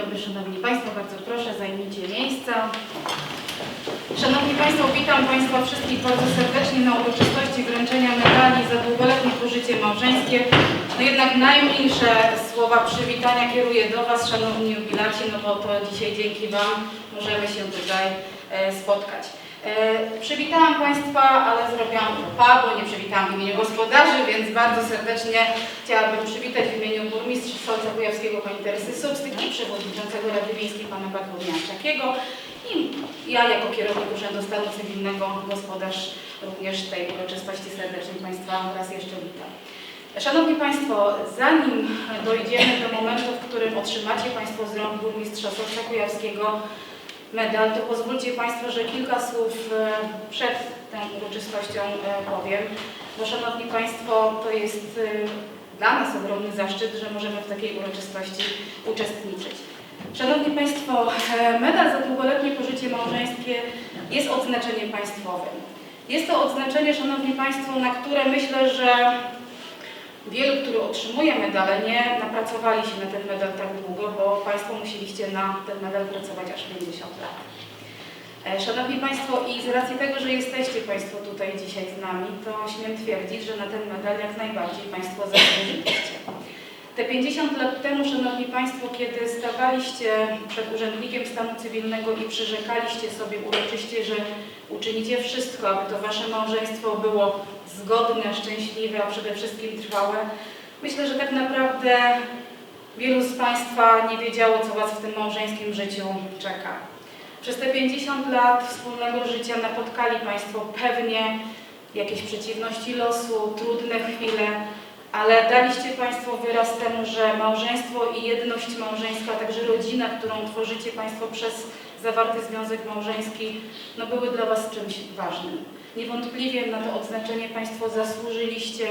Dobry Szanowni Państwo, bardzo proszę zajmijcie miejsca. Szanowni Państwo, witam Państwa wszystkich bardzo serdecznie na uroczystości wręczenia medali za długoletnie pożycie małżeńskie. No jednak najmniejsze słowa przywitania kieruję do Was, Szanowni jubilaci, no bo to dzisiaj dzięki Wam możemy się tutaj e, spotkać. E, Przywitałam Państwa, ale zrobiłam to pa, bo nie przywitałam w imieniu gospodarzy, więc bardzo serdecznie chciałabym przywitać w imieniu burmistrza Solca Kujawskiego Pani Teresy Substyk i przewodniczącego Rady Miejskiej Pana Bartłomieja Czakiego i ja jako kierownik Urzędu Stanu Cywilnego, gospodarz również tej uroczystości serdecznie Państwa raz jeszcze witam. Szanowni Państwo, zanim dojdziemy do momentu, w którym otrzymacie Państwo z rąk burmistrza Solca Kujawskiego medal, to pozwólcie Państwo, że kilka słów e, przed tą uroczystością e, powiem, bo Szanowni Państwo, to jest e, dla nas ogromny zaszczyt, że możemy w takiej uroczystości uczestniczyć. Szanowni Państwo, medal za długoletnie pożycie małżeńskie jest odznaczeniem państwowym. Jest to odznaczenie, Szanowni Państwo, na które myślę, że wielu, który otrzymuje medale, nie napracowali się na ten medal tak długo, bo Państwo musieliście na ten medal pracować aż 50 lat. E, Szanowni Państwo, i z racji tego, że jesteście Państwo tutaj dzisiaj z nami, to śmiem twierdzić, że na ten medal jak najbardziej Państwo zasłużyliście. Te 50 lat temu, Szanowni Państwo, kiedy stawaliście przed Urzędnikiem Stanu Cywilnego i przyrzekaliście sobie uroczyście, że uczynicie wszystko, aby to Wasze małżeństwo było zgodne, szczęśliwe, a przede wszystkim trwałe, myślę, że tak naprawdę wielu z Państwa nie wiedziało, co Was w tym małżeńskim życiu czeka. Przez te 50 lat wspólnego życia napotkali Państwo pewnie jakieś przeciwności losu, trudne chwile, ale daliście Państwo wyraz temu, że małżeństwo i jedność małżeńska, a także rodzina, którą tworzycie Państwo przez zawarty związek małżeński, no były dla Was czymś ważnym. Niewątpliwie na to odznaczenie Państwo zasłużyliście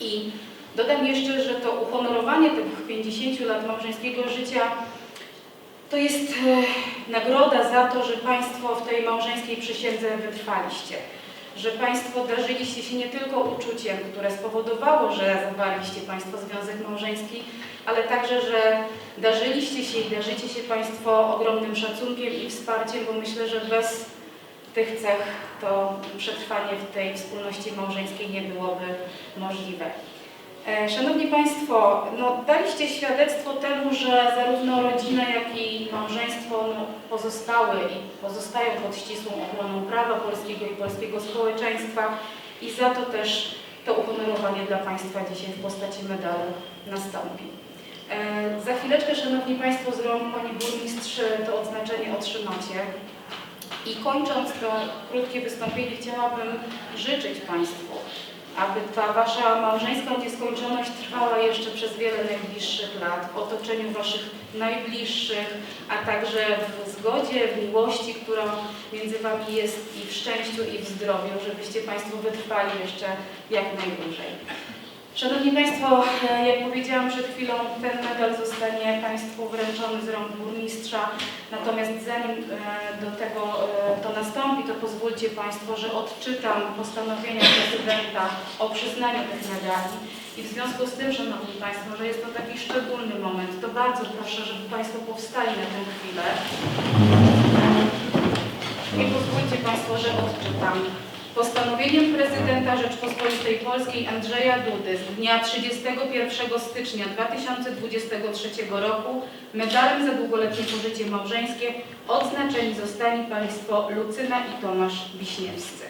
i dodam jeszcze, że to uhonorowanie tych 50 lat małżeńskiego życia to jest e, nagroda za to, że Państwo w tej małżeńskiej przysiędze wytrwaliście że Państwo darzyliście się nie tylko uczuciem, które spowodowało, że zawarliście Państwo związek małżeński, ale także, że darzyliście się i darzycie się Państwo ogromnym szacunkiem i wsparciem, bo myślę, że bez tych cech to przetrwanie w tej wspólności małżeńskiej nie byłoby możliwe. E, Szanowni Państwo, no, daliście świadectwo temu, że zarówno rodzina, jak i małżeństwo no, pozostały i pozostają pod ścisłą ochroną prawa polskiego i polskiego społeczeństwa i za to też to uhonorowanie dla Państwa dzisiaj w postaci medalu nastąpi. E, Za chwileczkę, Szanowni Państwo, z rąk Pani Burmistrz to odznaczenie otrzymacie. I kończąc to krótkie wystąpienie, chciałabym życzyć Państwu, aby ta Wasza małżeńska nieskończoność trwała jeszcze przez wiele najbliższych lat w otoczeniu Waszych najbliższych, a także w zgodzie, w miłości, która między Wami jest i w szczęściu i w zdrowiu, żebyście Państwo wytrwali jeszcze jak najdłużej. Szanowni Państwo, e, jak powiedziałam przed chwilą, ten medal zostanie Państwu wręczony z rąk burmistrza. Natomiast zanim e, do tego e, to nastąpi, to pozwólcie Państwo, że odczytam postanowienia prezydenta o przyznaniu tych medali. I w związku z tym, Szanowni Państwo, że jest to taki szczególny moment, to bardzo proszę, żeby Państwo powstali na tę chwilę. I pozwólcie Państwo, że odczytam. Postanowieniem prezydenta Rzeczpospolitej Polskiej Andrzeja Dudy z dnia 31 stycznia 2023 roku medalem za długoletnie pożycie małżeńskie odznaczeni zostali Państwo Lucyna i Tomasz Wiśniewscy.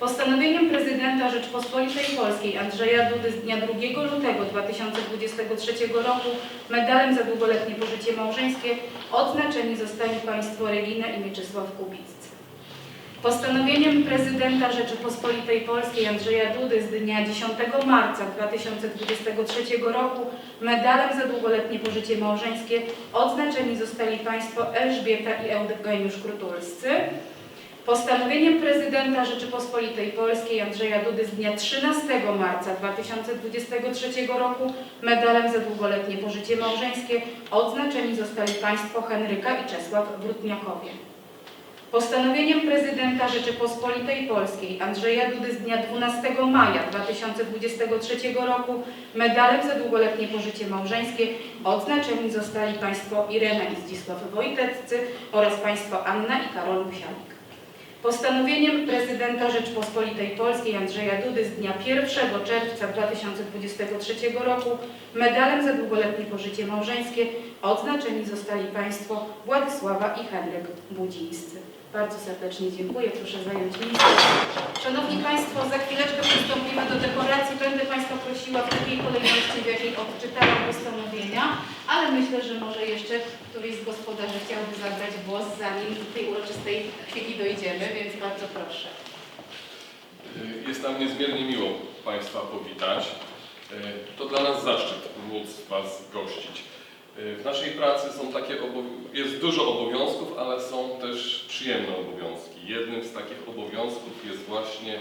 Postanowieniem prezydenta Rzeczpospolitej Polskiej Andrzeja Dudy z dnia 2 lutego 2023 roku medalem za długoletnie pożycie małżeńskie odznaczeni zostali Państwo Regina i Mieczysław Kubiccy. Postanowieniem prezydenta Rzeczypospolitej Polskiej Andrzeja Dudy z dnia 10 marca 2023 roku medalem za długoletnie pożycie małżeńskie odznaczeni zostali Państwo Elżbieta i Eugeniusz Krutulscy. Postanowieniem prezydenta Rzeczypospolitej Polskiej Andrzeja Dudy z dnia 13 marca 2023 roku medalem za długoletnie pożycie małżeńskie odznaczeni zostali Państwo Henryka i Czesław Brutniakowie. Postanowieniem prezydenta Rzeczypospolitej Polskiej Andrzeja Dudy z dnia 12 maja 2023 roku medalem za długoletnie pożycie małżeńskie odznaczeni zostali państwo Irena i Zdzisław Wojteccy oraz państwo Anna i Karol Musialik. Postanowieniem prezydenta Rzeczpospolitej Polskiej Andrzeja Dudy z dnia 1 czerwca 2023 roku medalem za długoletnie pożycie małżeńskie odznaczeni zostali państwo Władysława i Henryk Budzińscy. Bardzo serdecznie dziękuję. Proszę zająć miejsce. Szanowni Państwo, za chwileczkę przystąpimy do dekoracji. Będę Państwa prosiła w takiej kolejności, w jakiej odczytałam postanowienia, ale myślę, że może jeszcze któryś z gospodarzy chciałby zabrać głos, zanim do tej uroczystej chwili dojdziemy, więc bardzo proszę. Jest nam niezmiernie miło Państwa powitać. To dla nas zaszczyt móc Was gościć. W naszej pracy są takie jest dużo obowiązków, ale są też przyjemne obowiązki. Jednym z takich obowiązków jest właśnie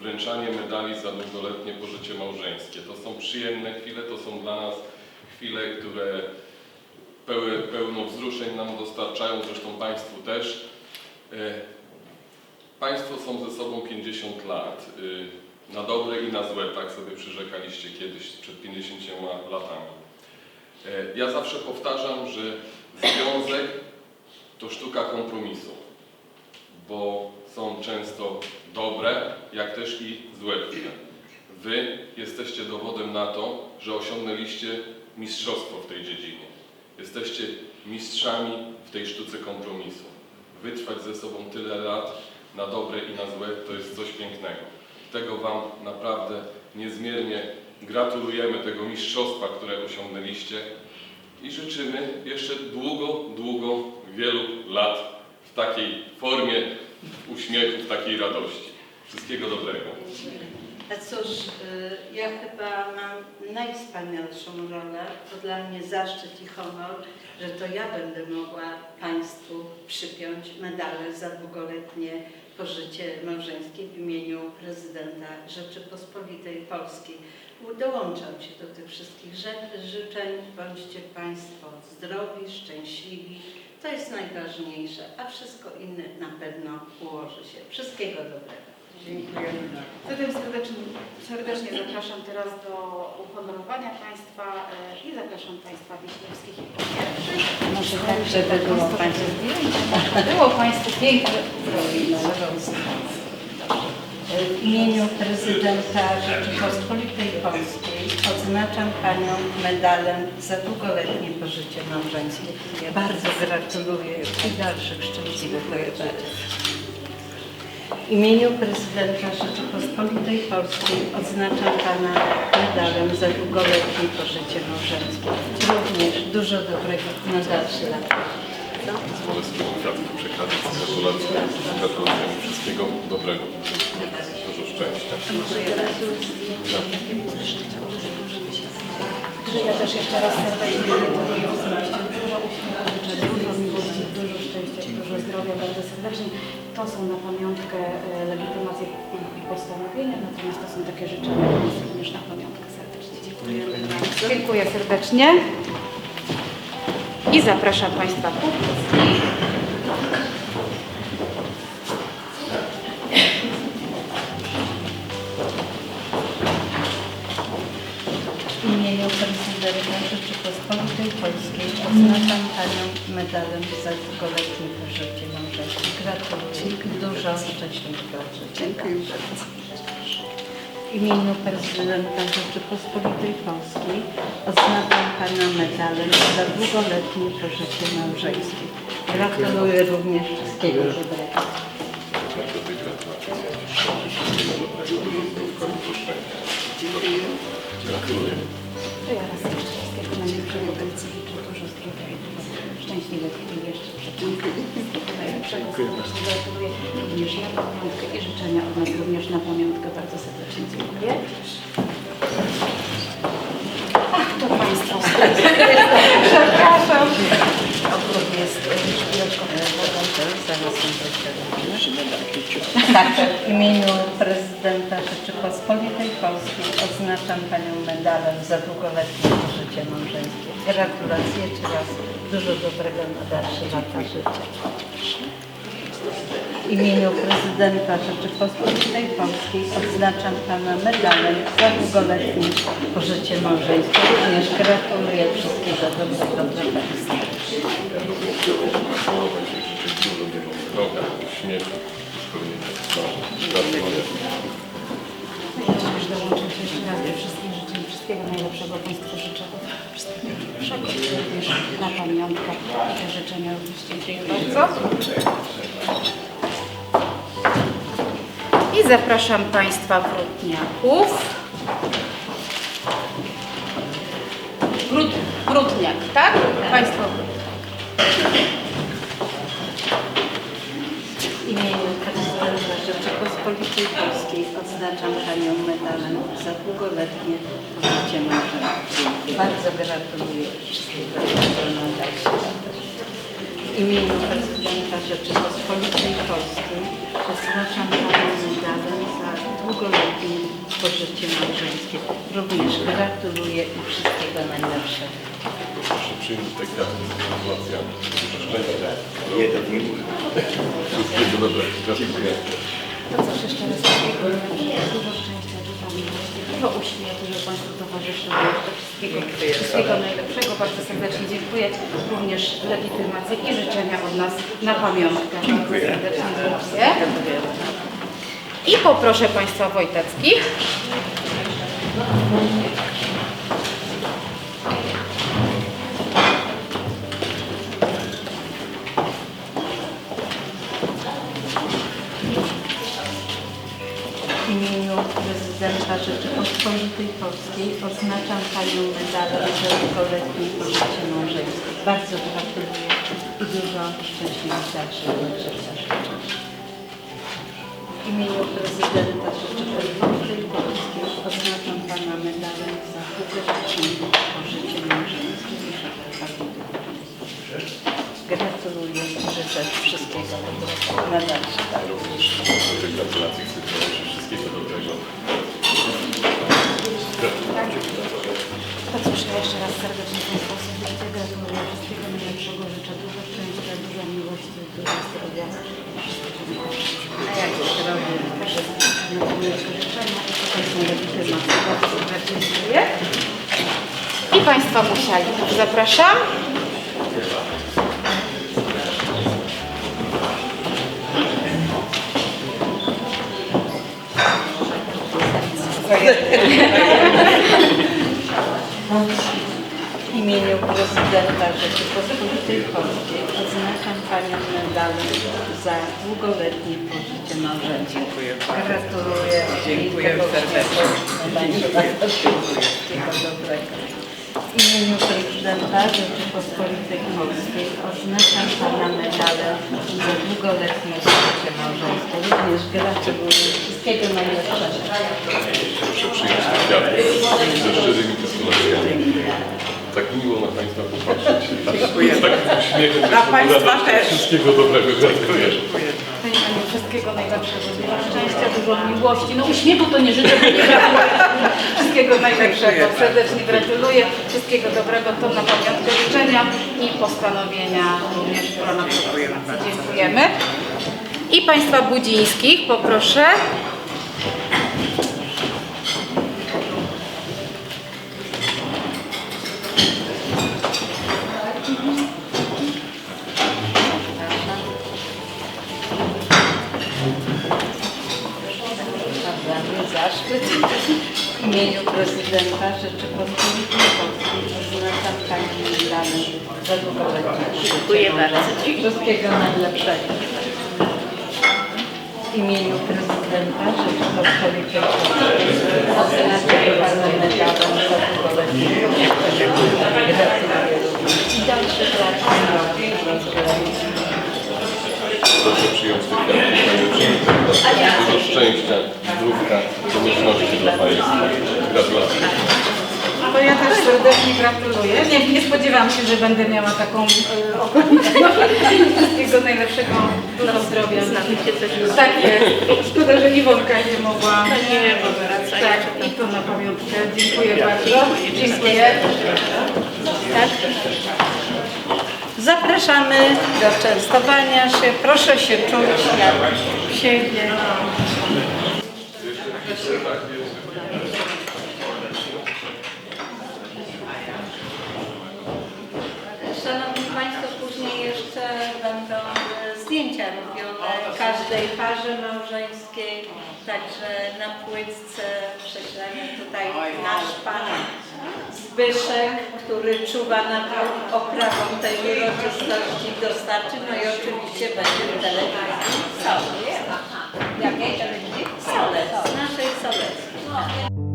wręczanie medali za długoletnie pożycie małżeńskie. To są przyjemne chwile, to są dla nas chwile, które pełno wzruszeń nam dostarczają, zresztą Państwu też. E, Państwo są ze sobą 50 lat. y, Na dobre i na złe, tak sobie przyrzekaliście kiedyś przed 50 latami. E, Ja zawsze powtarzam, że związek to sztuka kompromisu, bo są często dobre, jak też i złe chwile. Wy jesteście dowodem na to, że osiągnęliście mistrzostwo w tej dziedzinie. Jesteście mistrzami w tej sztuce kompromisu. Wytrwać ze sobą tyle lat, na dobre i na złe, to jest coś pięknego. Tego Wam naprawdę niezmiernie gratulujemy, tego mistrzostwa, które osiągnęliście i życzymy jeszcze długo, długo, wielu lat w takiej formie uśmiechu, w takiej radości. Wszystkiego dobrego. A cóż, y, ja chyba mam najwspanialszą rolę. To dla mnie zaszczyt i honor, że to ja będę mogła Państwu przypiąć medale za długoletnie pożycie małżeńskie w imieniu prezydenta Rzeczypospolitej Polskiej. Dołączam się do tych wszystkich ży- życzeń. Bądźcie Państwo zdrowi, szczęśliwi. To jest najważniejsze, a wszystko inne na pewno ułoży się. Wszystkiego dobrego. Dziękujemy. Zatem serdecznie, serdecznie zapraszam teraz do uhonorowania Państwa e, i zapraszam Państwa Wiśniewskich i pierwszych. Może tak, żeby było Państwu Było Państwu piękne. W imieniu prezydenta Rzeczypospolitej Polskiej odznaczam Panią medalem za długoletnie pożycie małżeńskie. Bardzo gratuluję i dalszych szczęśliwych lat. W imieniu prezydenta Rzeczypospolitej Polskiej odznaczam Pana medalem za długoletnie pożycie małżeńskie. Również dużo dobrego na dalsze lata. Sobie kwiatki przekazać z gratulacją. Gratulujemy wszystkiego dobrego. Dużo szczęścia. Ja też jeszcze raz serdecznie gratuluję dużo miłości, dużo szczęścia, dużo zdrowia bardzo serdecznie. To są na pamiątkę e, legitymacje i postanowienia, natomiast to są takie życzenia, również na pamiątkę serdecznie. Bardzo. Dziękuję serdecznie. I zapraszam Państwa W imieniu prezydenta Rzeczypospolitej Polskiej odznaczam Panią medalem za długoletnie pożycie małżeńskie. Gratuluję. Dużo szczęśliwych lat życia. Dziękuję bardzo. W imieniu prezydenta Rzeczypospolitej Polskiej odznaczam Pana medalem za długoletnie pożycie małżeńskie. Gratuluję również wszystkiego dobrego. Do tej dużo szczęśliwych chwil jeszcze najlepszego serdecznie gratuluję również na pamiątkę i życzenia od nas również na pamiątkę. Bardzo serdecznie dziękuję. Ach, to Państwo. Przepraszam. Obrót jest chwileczką zaraz Tak, w imieniu prezydenta Rzeczypospolitej Polskiej odznaczam Panią medalem za długoletnie życie małżeńskie. Gratulacje jeszcze raz. Dużo dobrego na dalsze lata życia. W imieniu prezydenta Rzeczypospolitej Polskiej odznaczam Pana medalem za długoletnie pożycie małżeńskie. Również gratuluję wszystkiego dobrego dla Państwa. Dobra, śmiechu. Spełnienia. No, gratuluję. Też dołączę się jeszcze raz do wszystkich życzeń. Wszystkiego najlepszego Państwu życzę. Również na pamiątkę. Te życzenia również dziękuję bardzo. I zapraszam Państwa wrótniaków. Wrót, wrótniak, tak? Państwo W imieniu prezydenta Rzeczypospolitej Polskiej odznaczam Panią medalem za długoletnie pożycie małżeńskie. Bardzo gratuluję wszystkiego lata. W imieniu prezydenta Rzeczypospolitej Polskiej odznaczam Panią medalem za długoletnie pożycie małżeńskie. Również gratuluję i wszystkiego najlepszego. Proszę przyjąć te. Dużo szczęścia. Wszystkiego dobrego. Gratuluję. To cóż, jeszcze raz dużo szczęścia, dużo miłości, dużo uśmiechu, żeby Państwu towarzyszyło. Wszystkiego, wszystkiego najlepszego. Bardzo serdecznie dziękuję. Również legitymację i życzenia od nas na pamiątkę. Bardzo serdecznie dziękuję. I poproszę Państwa Wojtackich. Prezydenta Rzeczypospolitej Polskiej oznaczam Panią medalem za długoletnie pożycie małżeńskie. Bardzo gratuluję i dużo szczęśliwych dalszych życzeń. W imieniu prezydenta Rzeczypospolitej Polskiej oznaczam Pana medalem za długoletnie pożycie małżeńskie. Gratuluję i życzę wszystkiego dobrego na dalsze lata. Gratulacje. Wszystkiego dobrego. To cóż, jeszcze raz serdecznie Państwu serdecznie gratuluję. Wszystkiego najlepszego. Życzę dużo szczęścia, dużo miłości, dużo zdrowia. A jak się robi? Proszę najlepsze życzenia tutaj są legitymacje. Bardzo serdecznie dziękuję. I Państwa musiali. Zapraszam. W imieniu prezydenta Rzeczypospolitej Polskiej odznaczam Panią medalem za długoletnie pożycie. Gratuluję. Dziękuję i tego serdecznie. Wszystkiego dobrego. W imieniu prezydenta Rzeczypospolitej Polskiej odznaczam Pana medalem za długoletnie pożycie małżeńskie. Również gratuluję. Wszystkiego najlepszego. Proszę przyjąć te kwiaty ze szczerymi gratulacjami. Tak miło na Państwa popatrzeć. Dziękuję. Z takim uśmiechem. Dla Państwa też. Wszystkiego dobrego. Gratuluję. Wszystkiego najlepszego, dużo szczęścia, dużo miłości. No uśmiechu to nie życzę, bo nie gratuluję. Wszystkiego najlepszego, serdecznie gratuluję. Wszystkiego dobrego, to na pamiątkę życzenia i postanowienia również w ramach. Dziękujemy. I Państwa Budzińskich poproszę. Zaszczyt. W imieniu prezydenta Rzeczypospolitej Polskiej oznaczam Pani medalem za długoletnie Dziękuję bardzo. Wszystkiego najlepszego. W imieniu prezydenta Rzeczypospolitej Polskiej oznaczam Pana medalem za długoletnie również. I dalszych lat zdrowia. Proszę przyjąć te kwiaty najlepsze. Dużo szczęścia, zdrówka, pomyślności dla Państwa. Gratulacje. To ja też serdecznie gratuluję. Nie, nie spodziewałam się, że będę miała taką y, okoliczność. Wszystkiego najlepszego, dużo zdrowia. Tak jest. Szkoda, że Iwonka nie mogła. nie, bo wraca Tak, i to na pamiątkę. Dziękuję bardzo. Dziękuję. Tak. Zapraszamy do częstowania się. Proszę się czuć jak siebie. Szanowni Państwo, później jeszcze będą e, zdjęcia robione każdej parze małżeńskiej. Także na płytce prześlemy tutaj nasz Pan Zbyszek, który czuwa nad oprawą tej uroczystości dostarczy. No i oczywiście będzie w telewizji Solec. Jakiej telewizji? Solec, naszej Soleckiej.